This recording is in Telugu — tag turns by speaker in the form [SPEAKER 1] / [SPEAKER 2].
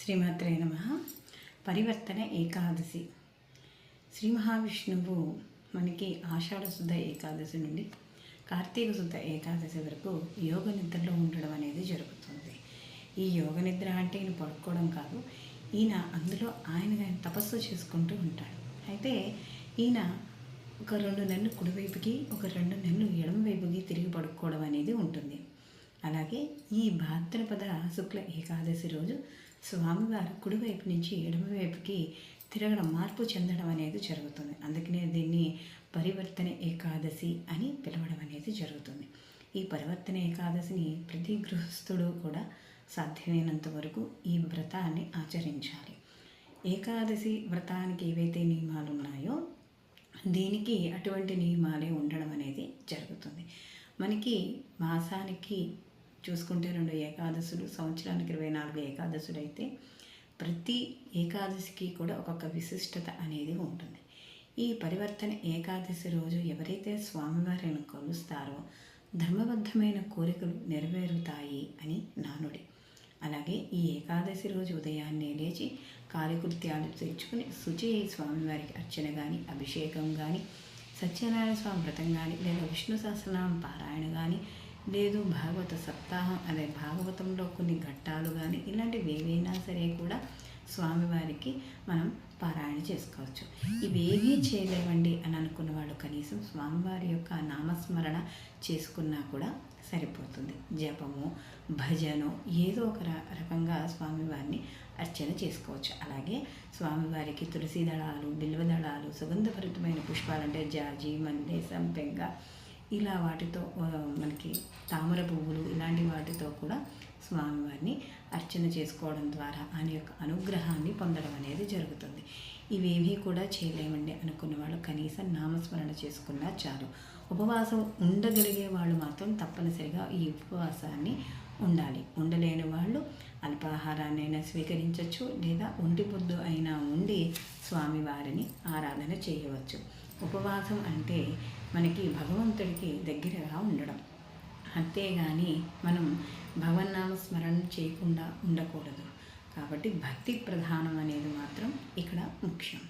[SPEAKER 1] శ్రీమాత్రే నమ. పరివర్తన ఏకాదశి. శ్రీ మహావిష్ణువు మనకి ఆషాఢ శుద్ధ ఏకాదశి నుండి కార్తీక శుద్ధ ఏకాదశి వరకు యోగ నిద్రలో ఉండడం అనేది జరుగుతుంది. ఈ యోగ నిద్ర అంటే ఈయన పడుకోవడం కాదు ఈయన అందులో ఆయన ఆయన తపస్సు చేసుకుంటూ ఉంటాడు. అయితే ఈయన ఒక రెండు నెలలు కుడివైపుకి ఒక రెండు నెలలు ఎడమ వైపుకి తిరిగి పడుకోవడం అనేది ఉంటుంది. అలాగే ఈ భాద్రపద శుక్ల ఏకాదశి రోజు స్వామివారు కుడివైపు నుంచి ఎడమవైపుకి తిరగడం మార్పు చెందడం అనేది జరుగుతుంది. అందుకనే దీన్ని పరివర్తన ఏకాదశి అని పిలవడం అనేది జరుగుతుంది. ఈ పరివర్తన ఏకాదశిని ప్రతి గృహస్థుడు కూడా సాధ్యమైనంత వరకు ఈ వ్రతాన్ని ఆచరించాలి. ఏకాదశి వ్రతానికి ఏవైతే నియమాలు ఉన్నాయో దీనికి అటువంటి నియమాలే ఉండడం అనేది జరుగుతుంది. మనకి మాసానికి చూసుకుంటే రెండు ఏకాదశులు సంవత్సరానికి ఇరవై నాలుగు ఏకాదశులు అయితే ప్రతి ఏకాదశికి కూడా ఒక్కొక్క విశిష్టత అనేది ఉంటుంది. ఈ పరివర్తన ఏకాదశి రోజు ఎవరైతే స్వామివారిని కొలుస్తారో ధర్మబద్ధమైన కోరికలు నెరవేరుతాయి అని నానుడి. అలాగే ఈ ఏకాదశి రోజు ఉదయాన్నే లేచి కాలికృత్యాలు తెచ్చుకుని శుచి స్వామివారికి అర్చన కానీ అభిషేకం కానీ సత్యనారాయణ స్వామి వ్రతం కానీ లేదా విష్ణు సహస్రనామ పారాయణ కానీ లేదు భాగవత సప్తాహం అదే భాగవతంలో కొన్ని ఘట్టాలు కానీ ఇలాంటివి ఏవైనా సరే కూడా స్వామివారికి మనం పారాయణ చేసుకోవచ్చు. ఇవేమీ చేయలేవండి అని అనుకున్న వాళ్ళు కనీసం స్వామివారి యొక్క నామస్మరణ చేసుకున్నా కూడా సరిపోతుంది. జపము భజను ఏదో ఒక రకంగా స్వామివారిని అర్చన చేసుకోవచ్చు. అలాగే స్వామివారికి తులసి దళాలు బిల్వ దళాలు సుగంధభరితమైన పుష్పాలు అంటే జాజి మల్లె సంపెంగ ఇలా వాటితో మనకి తామర పువ్వులు ఇలాంటి వాటితో కూడా స్వామివారిని అర్చన చేసుకోవడం ద్వారా ఆయన యొక్క అనుగ్రహాన్ని పొందడం అనేది జరుగుతుంది. ఇవేమీ కూడా చేయలేమండి అనుకున్న వాళ్ళు కనీసం నామస్మరణ చేసుకున్నా చాలు. ఉపవాసం ఉండగలిగే వాళ్ళు మాత్రం తప్పనిసరిగా ఈ ఉపవాసాన్ని ఉండాలి. ఉండలేని వాళ్ళు అల్పాహారాన్నైనా స్వీకరించవచ్చు లేదా ఒంటి పొద్దు అయినా ఉండి స్వామివారిని ఆరాధన చేయవచ్చు. ఉపవాసం అంటే మనకి భగవంతుడికి దగ్గరగా ఉండడం. అంతేగాని మనం భగవన్నామ స్మరణ చేయకుండా ఉండకూడదు. కాబట్టి భక్తి ప్రధానం అనేది మాత్రం ఇక్కడ ముఖ్యం.